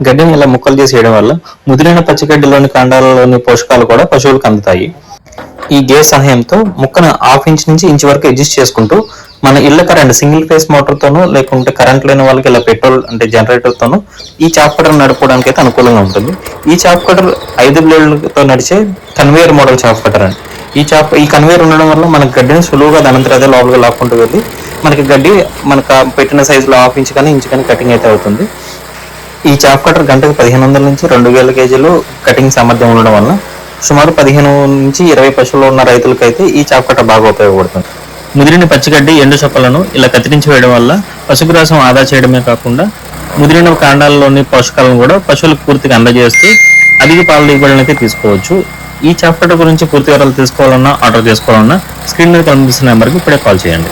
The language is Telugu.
గడ్డిని ఇలా ముక్కలు చేసి వేయడం వల్ల ముదిరిన పచ్చిగడ్డిలోని కాండాలలోని పోషకాలు కూడా పశువులకు అందుతాయి. ఈ గేర్ సహాయంతో ముక్కను హాఫ్ ఇంచ్ నుంచి ఇంచ్ వరకు అడ్జస్ట్ చేసుకుంటూ మన ఇళ్ళ కరెంట్ సింగిల్ ఫేస్ మోటార్తోనూ లేకుంటే కరెంట్ లేని వాళ్ళకి ఇలా పెట్రోల్ అంటే జనరేటర్తోనూ ఈ చాప్ కటర్ నడుపుకోవడానికి అయితే అనుకూలంగా ఉంటుంది. ఈ చాప్ కటర్ ఐదు బ్లేడ్లతో నడిచే కన్వేయర్ మోడల్ చాప్ కటర్ అండి ఈ చాప్ ఈ కన్వేయర్ ఉండడం వల్ల మనకి గడ్డిని సులువుగా దానంతరం అదే లోపలికి లాక్కుంటూ వెళ్ళి మనకి గడ్డి మనకు ఆ పెట్టిన సైజులో హాఫ్ ఇంచ్ కానీ ఇంచ్ కానీ కటింగ్ అయితే అవుతుంది. ఈ చాప్ కటర్ గంటకు పదిహేను వందల నుంచి రెండు వేల కేజీలు కటింగ్ సామర్థ్యం ఉండడం వల్ల సుమారు పదిహేను నుంచి ఇరవై పశువులు ఉన్న రైతులకైతే ఈ చాప్ కటర్ బాగా ఉపయోగపడుతుంది. ముదిరిన పచ్చిగడ్డి ఎండు చొప్పలను ఇలా కత్తిరించి వేయడం వల్ల పశుగ్రాసం ఆదా చేయడమే కాకుండా ముదిరిన కాండాలలోని పోషకాలను కూడా పశువులకు పూర్తిగా అందజేస్తూ అధిక పాల దిగుబడులను అయితే తీసుకోవచ్చు. ఈ చాప్ కటర్ గురించి పూర్తి వివరాలు తీసుకోవాలన్నా ఆర్డర్ చేసుకోవాలన్నా స్క్రీన్ మీద కనిపిస్తున్న నెంబర్కి ఇప్పుడే కాల్ చేయండి.